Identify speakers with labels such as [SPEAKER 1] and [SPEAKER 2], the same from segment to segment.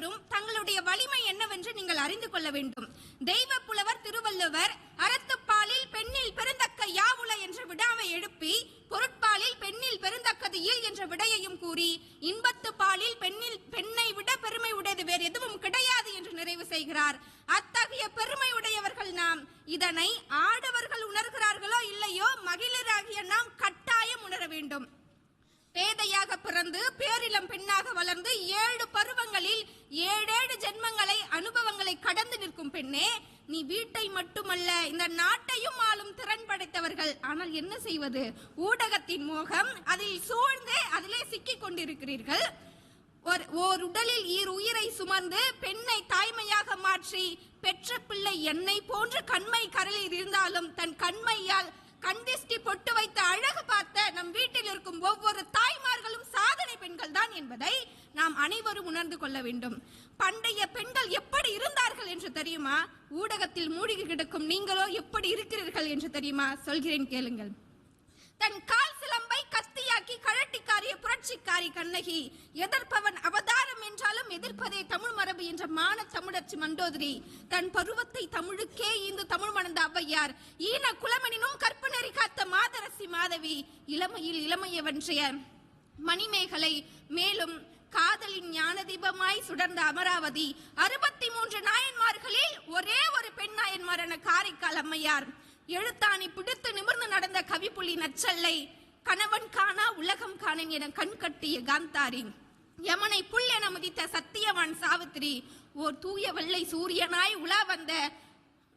[SPEAKER 1] எல்லோரும் தங்களுடைய வலிமை என்னவென்று நீங்கள் அறிந்து கொள்ள வேண்டும். தெய்வ புலவர் திருவள்ளுவர் அறத்துப்பாலில் பெண்ணில் பெருந்தக்க யாவுல என்ற விடாவை எழுப்பி பொருட்பாலில் பெண்ணில் பெருந்தக்கது இல் என்ற விடையையும் கூறி இன்பத்து பாலில் பெண்ணில் பெண்ணை விட பெருமை உடையது வேறு எதுவும் கிடையாது என்று நிறைவு செய்கிறார். அத்தகைய பெருமை உடையவர்கள் நாம் இதனை ஆடவர்கள் உணர்கிறார்களோ இல்லையோ மகளிராகிய நாம் கட்டாயம் உணர வேண்டும். பேதையாக பிறந்து பேரிளம் பெண்ணாக வளர்ந்து ஏழு பருவங்களில் ஏழேழு ஜென்மங்களை அனுபவங்களை கடந்து நிற்கும் பெண்ணே நீ வீட்டை மட்டுமல்ல இந்த நாட்டையும் ஆளும் திறன் படைத்தவர்கள். ஆனால் என்ன செய்வது? ஊடகத்தின் மோகம் அதில் சூழ்ந்து அதிலே சிக்கிக் கொண்டிருக்கிறீர்கள். ஒரு ஓர் உடலில் ஈர் உயிரை சுமந்து பெண்ணை தாய்மையாக மாற்றி பெற்ற பிள்ளை என்னை போன்று கண்மை கரலில் இருந்தாலும் தன் கண்மையால் கண்டிஸ்டி பொட்டு வைத்த அழகு பார்த்த நம் வீட்டில் இருக்கும் ஒவ்வொரு தாய்மார்களும் சாதனை பெண்கள் தான் என்பதை நாம் அனைவரும் உணர்ந்து கொள்ள வேண்டும். பண்டைய பெண்கள் எப்படி இருந்தார்கள் என்று தெரியுமா? ஊடகத்தில் மூழ்கி கிடக்கும் நீங்களோ எப்படி இருக்கிறீர்கள் என்று தெரியுமா? சொல்கிறேன் கேளுங்கள். தன் கால் சிலம்பை கத்தியாக்கி கழட்டிக்காரிய புரட்சிக்காரி கண்ணகி எதிர்ப்பவன் அவதாரம் என்றாலும் எதிர்ப்பதே தமிழ் மரபு என்ற மான தமிழர்ச்சி மண்டோதரி. தன் பருவத்தை தமிழுக்கே இந்த தமிழ் மணந்த ஔவையார் ஈன குலமனினும் கற்பு நெறி காத்த மாதரசி மாதவி இளமையில் இளமைய வென்றிய மணிமேகலை மேலும் காதலின் ஞான தீபமாய் சுடர்ந்த அமராவதி அறுபத்தி மூன்று நாயன்மார்களில் ஒரே ஒரு பெண் நாயன்மாரான காரைக்கால் அம்மையார். எழுத்தாணி பிடித்து நிமிர்ந்து நடந்த கவிப்புலி நச்சல்லை கணவன் காணா உலகம் காணன் என கண் கட்டிய காந்தாரி. யமனை புல் என முதித்த சத்தியவான் சாவித்திரி ஓர் தூய வெள்ளை சூரியனாய் உலா வந்த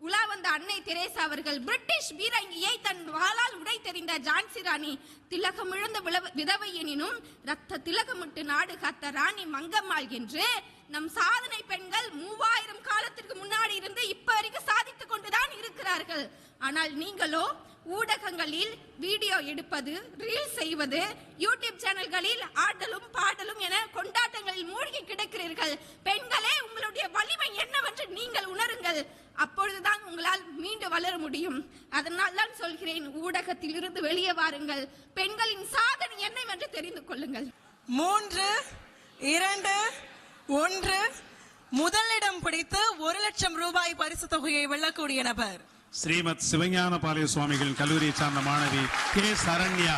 [SPEAKER 1] உலா வந்த அன்னை தெரேசா அவர்கள் பிரிட்டிஷ் வீரங்கியை தன் வாளால் உடை தெரிந்த ஜான்சி ராணி திலகம் இழந்த விதவை எனினும் ரத்த திலகமிட்டு நாடு காத்த ராணி மங்கம்மாள் என்று நம் சாதனை பெண்கள் மூவாயிரம் காலத்திற்கு முன்னாடி இருந்து இப்ப வரைக்கும் சாதித்துக் கொண்டுதான் இருக்கிறார்கள். ஆனால் நீங்களோ ஊடகங்களில் வீடியோ எடுப்பது ரீல் செய்வது யூடியூப் சேனல்களில் ஆடலும் பாடலும் என கொண்டாட்டங்களில் மூழ்கி கிடக்கிறீர்கள். பெண்களே உங்களுடைய வலிமை என்னவென்று நீங்கள் உணருங்கள். அப்பொழுதுதான் உங்களால் மீண்டு வளர முடியும். அதனால் தான் சொல்கிறேன் ஊடகத்தில் இருந்து வெளியே வாருங்கள். பெண்களின் சாதனை என்னவென்று தெரிந்து கொள்ளுங்கள்.
[SPEAKER 2] மூன்று இரண்டு ஒன்று. முதலிடம் பிடித்து ஒரு லட்சம் ரூபாய் பரிசு தொகையை வெல்லக்கூடிய நபர்.
[SPEAKER 3] ஸ்ரீமத் சிவஞான பாலய சுவாமிகள் கல்லூரியை சார்ந்த மாணவி கே சரண்யா.